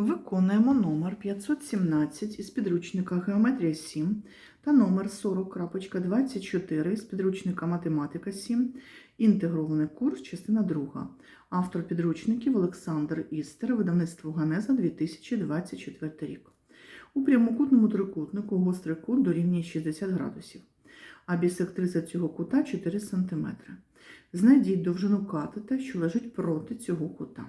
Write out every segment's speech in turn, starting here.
Виконуємо номер 517 із підручника Геометрія 7 та номер 40.24 з підручника Математика 7, інтегрований курс, частина 2. Автор підручників Олександр Істер, видавництво Ганеза 2024 рік. У прямокутному трикутнику гострий кут дорівнює 60 градусів, а бісектриса цього кута 4 см. Знайдіть довжину катета, що лежить проти цього кута.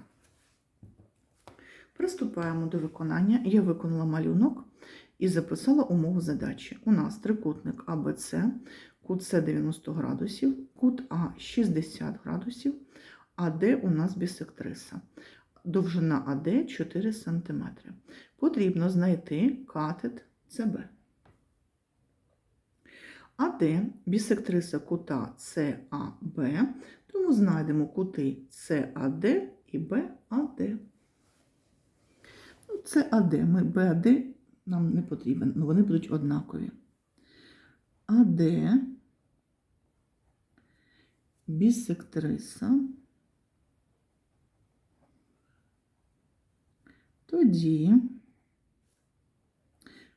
Приступаємо до виконання. Я виконала малюнок і записала умову задачі. У нас трикутник АБЦ, кут С 90 градусів, кут А 60 градусів, АД у нас бісектриса. Довжина АД 4 см. Потрібно знайти катет СБ. АД бісектриса кута САБ, тому знайдемо кути САД і БАД. Ну, Це АД. Ми БАД нам не потрібен, але вони будуть однакові. АД бісектриса. Тоді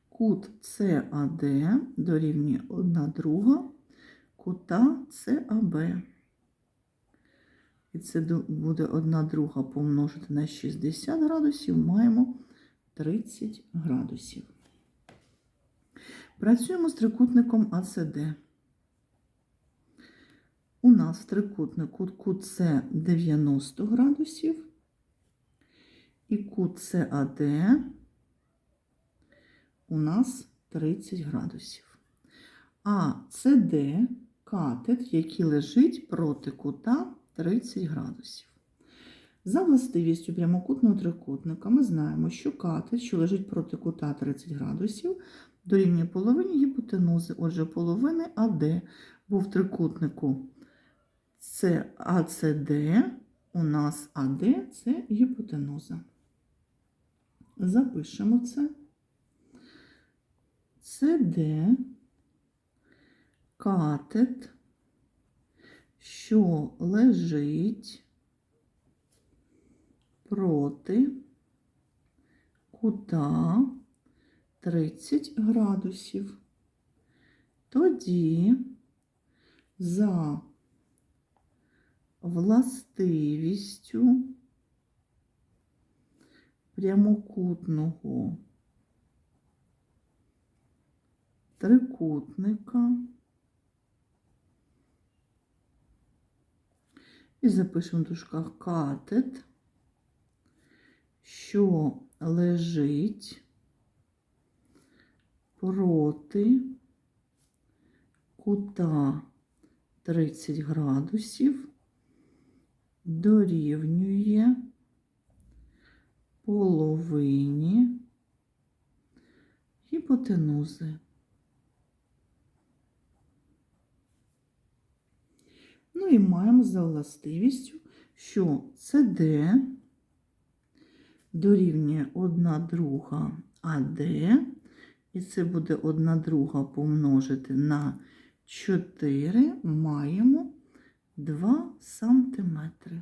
кут САД дорівнює 1 друга кута САБ. І це буде 1 друга помножити на 60 градусів, маємо 30 градусів. Працюємо з трикутником АЦД. У нас в трикутнику кут С 90 градусів і кут САД у нас 30 градусів. А СД катет, який лежить проти кута 30 градусів. За властивістю прямокутного трикутника ми знаємо, що катет, що лежить проти кута 30 градусів, дорівнює половині гіпотенузи, отже, половини АД, бо в трикутнику це АЦД, у нас АД це гіпотенуза. Запишемо це. СД катет, що лежить проти кута 30 градусів. Тоді за властивістю прямокутного трикутника і запишемо в дужках катет, що лежить проти кута 30 градусів дорівнює половині гіпотенузи. Ну і маємо за властивістю, що СД дорівнює 1 друга АД, і це буде 1 друга помножити на 4, маємо 2 сантиметри.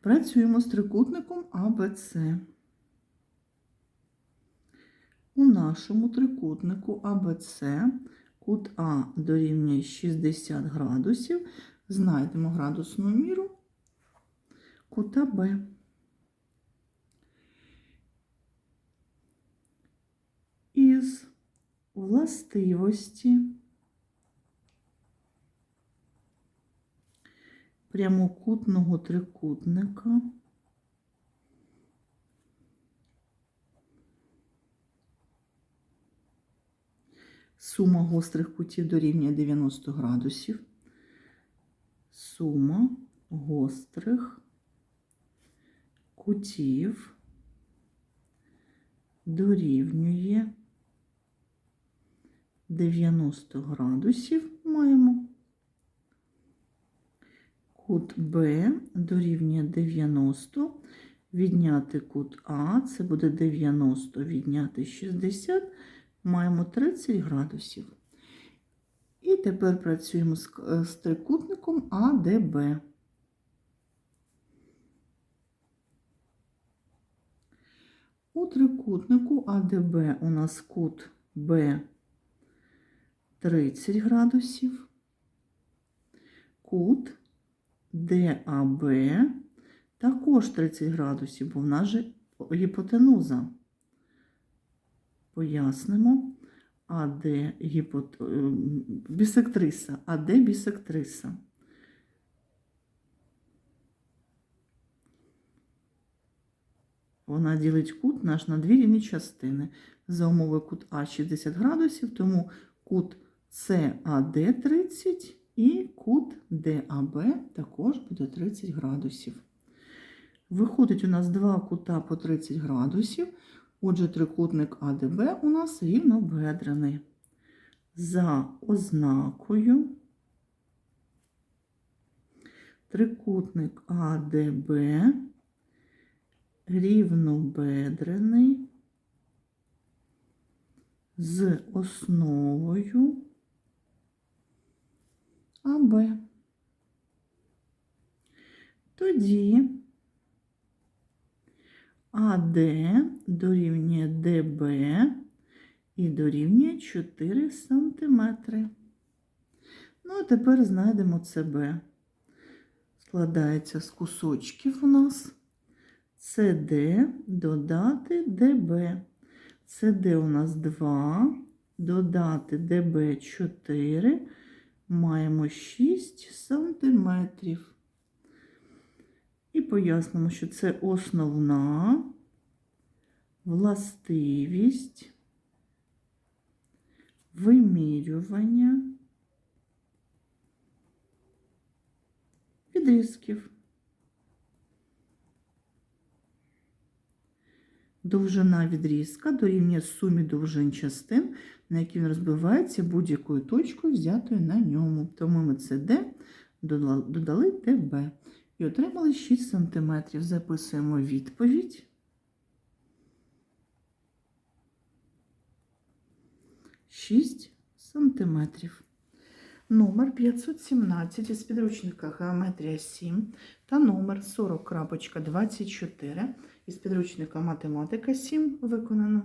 Працюємо з трикутником АБЦ. У нашому трикутнику АБЦ кут А дорівнює 60 градусів, знайдемо градусну міру кута Б. Із властивості прямокутного трикутника Сума гострих кутів дорівнює 90 градусів. Сума гострих кутів дорівнює 90 градусів маємо. Кут Б дорівнює 90, відняти кут А, це буде 90, відняти 60, маємо 30 градусів. І тепер працюємо з, трикутником АДБ. У трикутнику АДБ у нас кут Б 30 градусів, кут ДАБ також 30 градусів, бо в нас же гіпотенуза. Пояснимо. АД гіпот... е, бісектриса, АД бісектриса. Вона ділить кут наш на дві рівні частини. За умови кут А 60 градусів, тому кут САД 30 і кут ДАБ також буде 30 градусів. Виходить у нас два кута по 30 градусів. Отже, трикутник АДБ у нас рівнобедрений. За ознакою трикутник АДБ рівнобедрений з основою АБ. Тоді АД дорівнює ДБ і дорівнює 4 см. Ну, а тепер знайдемо ЦБ. Складається з кусочків у нас. СД додати ДБ. СД у нас 2, додати ДБ 4, маємо 6 сантиметрів. І пояснимо, що це основна властивість вимірювання відрізків. Довжина відрізка дорівнює сумі довжин частин, на які він розбивається будь-якою точкою, взятою на ньому. Тому ми це D додали ДБ і отримали 6 см. Записуємо відповідь. Шість сантиметрів. Номер 517 із підручника Геометрія 7 та номер 40.24 із підручника Математика 7 виконано.